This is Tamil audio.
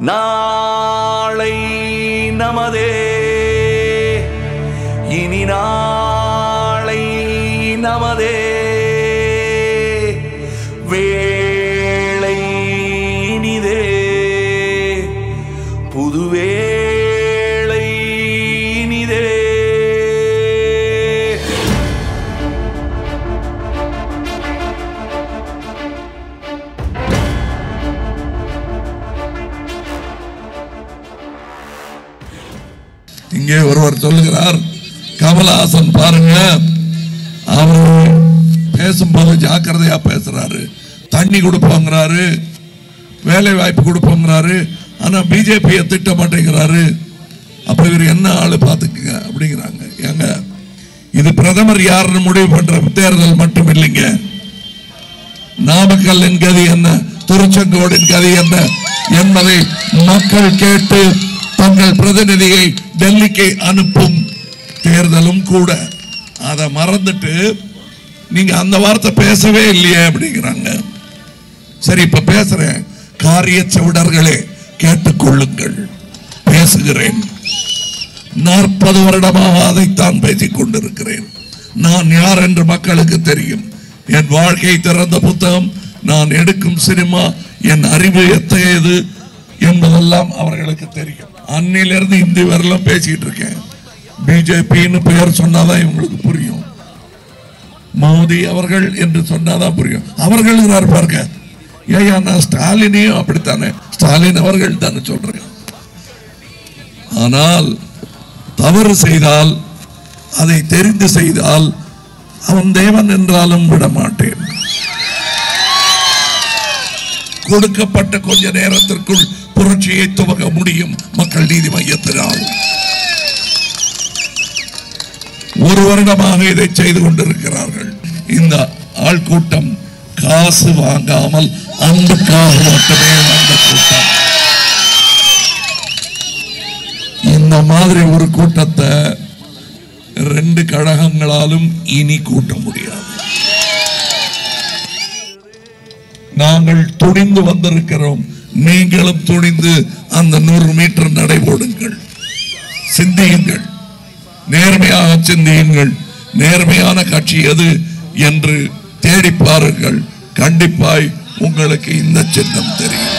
நாளை நமதே. இனி நாளை நமதே. வேளை இனிதே. புதுவே இங்கே ஒருவர் சொல்லுகிறார் கமலஹாசன் பாருங்க அவர் பேசும்போது ஜாக்கிரதையா பேசுறாரு. தண்ணி கொடுப்போங்கிறாரு வேலை வாய்ப்பு கொடுப்போங்கிறாரு ஆனா பிஜேபியை திட்ட மாட்டேங்கிறாரு. அப்ப இவர் என்ன ஆளு பாத்துக்குங்க அப்படிங்கிறாங்க. ஏங்க இது பிரதமர் யாருன்னு முடிவு பண்ற தேர்தல் மட்டும் இல்லைங்க. நாமக்கல்லின் கதி என்ன திருச்செங்கோடின் கதி என்ன என்பதை மக்கள் கேட்டு தங்கள் பிரதிநிதியை டெல்லிக்கு அனுப்பும் தேர்தலும் கூட. அதை மறந்துட்டு நீங்க அந்த வார்த்தை பேசவே இல்லையே அப்படிங்கிறாங்க. சரி இப்ப பேசுறேன். காரிய செவிடர்களே கேட்டுக்கொள்ளுங்கள். பேசுகிறேன். நாற்பது வருடமாக அதைத்தான் பேசிக் கொண்டிருக்கிறேன். நான் யார் என்று மக்களுக்கு தெரியும். என் வாழ்க்கை திறந்த புத்தகம் நான் எடுக்கும் சினிமா என் அறிவு எத்தையது என்பதெல்லாம் அவர்களுக்கு தெரியும். அன்னிலிருந்து இந்தி வரலாம் பேசிட்டு இருக்கேன். பிஜேபின்னு பெயர் சொன்னாதான் இவங்களுக்கு புரியும். மோடி அவர்கள் என்று சொன்னாதான் புரியும். அவர்கள் பாருங்க. ஏயா நான் ஸ்டாலினையும் அப்படித்தானே? ஸ்டாலின் அவர்கள் தானே சொல்றேன் ஆனால் தவறு செய்தால் அதை தெரிந்து செய்தால் அவன் தேவன் என்றாலும் விட மாட்டேன். கொடுக்கப்பட்ட கொஞ்ச நேரத்திற்குள் புரட்சியை துவங்க முடியும் மக்கள் நீதி மையத்தினால். ஒரு வருடமாக இதை செய்து கொண்டிருக்கிறார்கள். இந்த ஆள்கூட்டம் காசு வாங்காமல் அன்புக்காக மட்டுமே வந்த கூட்டம். இந்த மாதிரி ஒரு கூட்டத்தை ரெண்டு கழகங்களாலும் இனி கூட்ட முடியாது. நாங்கள் துணிந்து வந்திருக்கிறோம். நீங்களும் துணிந்து அந்த நூறு மீட்டர் நடைபோடுங்கள் சிந்தியுங்கள். நேர்மையாக சிந்தியுங்கள். நேர்மையான கட்சி எது என்று தேடி பாருங்கள். கண்டிப்பாய் உங்களுக்கு இந்த சின்னம் தெரியும்.